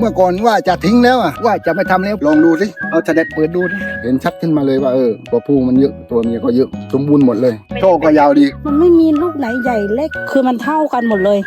เมื่อก่อนว่าจะทิ้งแล้วอะว่าจะไม่ทำแล้วลองดูสิเอาเสด็จเปิดดูดิเห็นชัดขึ้นมาเลยว่าเออตัวผู้มันเยอะตัวเมียก็เยอะสมบูรณ์หมดเลย โชคก็ยาวดี มันไม่มีลูกไหนใหญ่เล็กคือมันเท่ากันหมดเลย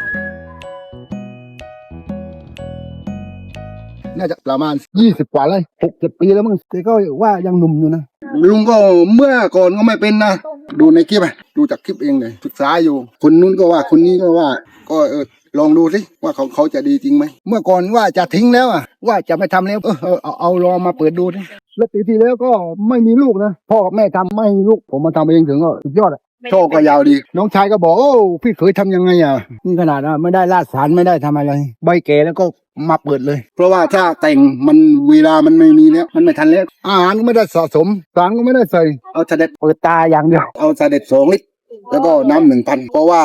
น่าจะประมาณยี่สิบกว่าเลยหกเจ็ดปีแล้วมั้งแต่ก็ว่ายังหนุ่มอยู่นะลุงก็เมื่อก่อนก็ไม่เป็นนะดูในคลิปอะดูจากคลิปเองเลยศึกษาอยู่ คนนู้นก็ว่าคนนี้ก็ว่า ก็เออ ลองดูสิว่าเขาเขาจะดีจริงไหม เมื่อก่อนว่าจะทิ้งแล้วอะว่าจะไม่ทำแล้ว เออเออเอาเอาลองมาเปิดดูดิแล้วปีที่แล้วก็ไม่มีลูกนะ พ่อกับแม่ทำไม่มีลูก ผมมาทำเองถึงก็สุดยอดอะโชคก็ยาวดี น้องชายก็บอกโอ้พี่เคยทำยังไงอะนี่ขนาดอะไม่ได้ลาดสารไม่ได้ทำอะไร ใบแก่แล้วก็มาเปิดเลย เพราะว่าถ้าแต่งมันเวลามันไม่มีแล้วมันไม่ทันแล้วอาหารก็ไม่ได้สะสมสารก็ไม่ได้ใส่เอาเสด็จเปิดตาอย่างเดียวเอาเสด็จสองลิตรแล้วก็น้ำหนึ่งพันเพราะว่า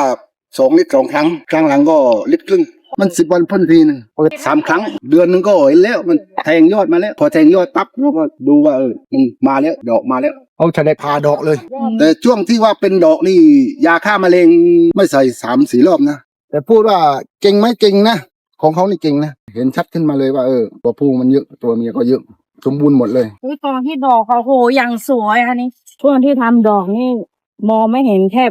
สองลิตรสองครั้ง ครั้งหลังก็ลิตรครึ่ง มันสิบวันพ่นทีหนึ่งเปิดสามครั้ง เดือนหนึงก็เห็นแล้ว มันแทงยอดมาแล้ว พอแทงยอดปั๊บเราก็ดูว่าเออมันมาแล้วดอกมาแล้ว เอาเสด็จพาดอกเลย แต่ช่วงที่ว่าเป็นดอกนี่ยาฆ่าแมลงไม่ใส่สามสี่รอบนะ แต่พูดว่าเก่งไหมเก่งนะ ของเขานี่เก่งนะ เห็นชัดขึ้นมาเลยว่าเออตัวผู้มันเยอะตัวเมียก็เยอะสมบูรณ์หมดเลย อุ้ยตอนที่ดอกเขาโหอย่างสวยอันนี้ช่วงที่ทำดอกนี่ มองไม่เห็นแค่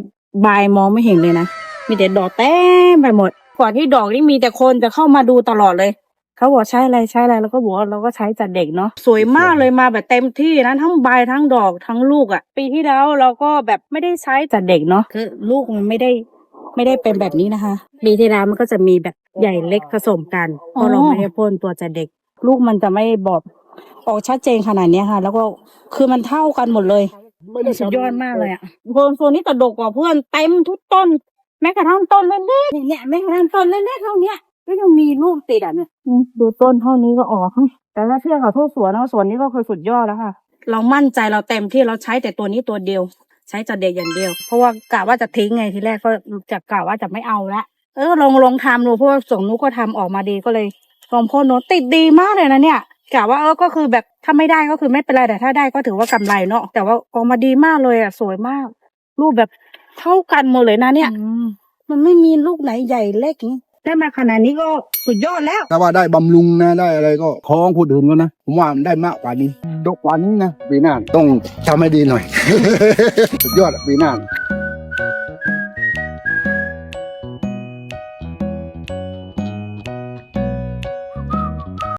ใบมองไม่เห็นเลยนะ มีแต่ดอกเต็มไปหมด ก่อนที่ดอกนี่มีแต่คนจะเข้ามาดูตลอดเลย เขาบอกใช้อะไรใช้อะไรแล้วก็บอกว่าเราก็ใช้จัดเด็กเนาะสวยมากเลยมาแบบเต็มที่นะทั้งใบทั้งดอกทั้งลูกอะ่ะ ปีที่แล้วเราก็แบบไม่ได้ใช้จัดเด็กเนาะคือลูกมันไม่ได้ไม่ได้เป็นแบบนี้นะคะปีที่แล้วมันก็จะมีแบบใหญ่เล็กผสมกันเพราะเราไม่ได้พ่นตัวจัดเด็ก ลูกมันจะไม่บอกออกชัดเจนขนาดเนี้ยค่ะ แล้วก็คือมันเท่ากันหมดเลยไม่ได้สุดยอดมากเลยอะโซนโซนนี้แต่ดกกว่าเพื่อนเต็มทุกต้น แม้กระทั่งต้นเล็กๆเนี่ยแม้กระทั่งต้นเล็กๆเท่าเนี้ยก็ยังมีลูกติดอะเนี่ยอืมดูต้นเท่านี้ก็ออกแต่ถ้าเทียบกับทุกสวนนะสวนนี้ก็คือสุดยอดแล้วค่ะ เรามั่นใจเราเต็มที่เราใช้แต่ตัวนี้ตัวเดียว ใช้จัดเด็กอย่างเดียว เพราะว่ากะว่าจะทิ้งไงทีแรกก็จะกะว่าจะไม่เอาละเออลองลองทำดูเพราะว่าส่งนุกก็ทำออกมาดีก็เลยลองพ่นโนตติดดีมากเลยนะเนี่ยกะว่าเออก็คือแบบถ้าไม่ได้ก็คือไม่เป็นไรแต่ถ้าได้ก็ถือว่ากำไรเนาะแต่ว่าออกมาดีมากเลยอะสวยมาก รูปแบบ เท่ากันหมดเลยนะเนี่ย มันไม่มีลูกไหนใหญ่เล็กอย่างนี้ได้มาขนาดนี้ก็สุดยอดแล้วถ้าว่าได้บำรุงนะได้อะไรก็ของคนอื่นก็นะผมว่ามันได้มากกว่านี้ดกกว่านี้นะปีหน้าต้องทำให้ดีหน่อย สุดยอดอะปีหน้า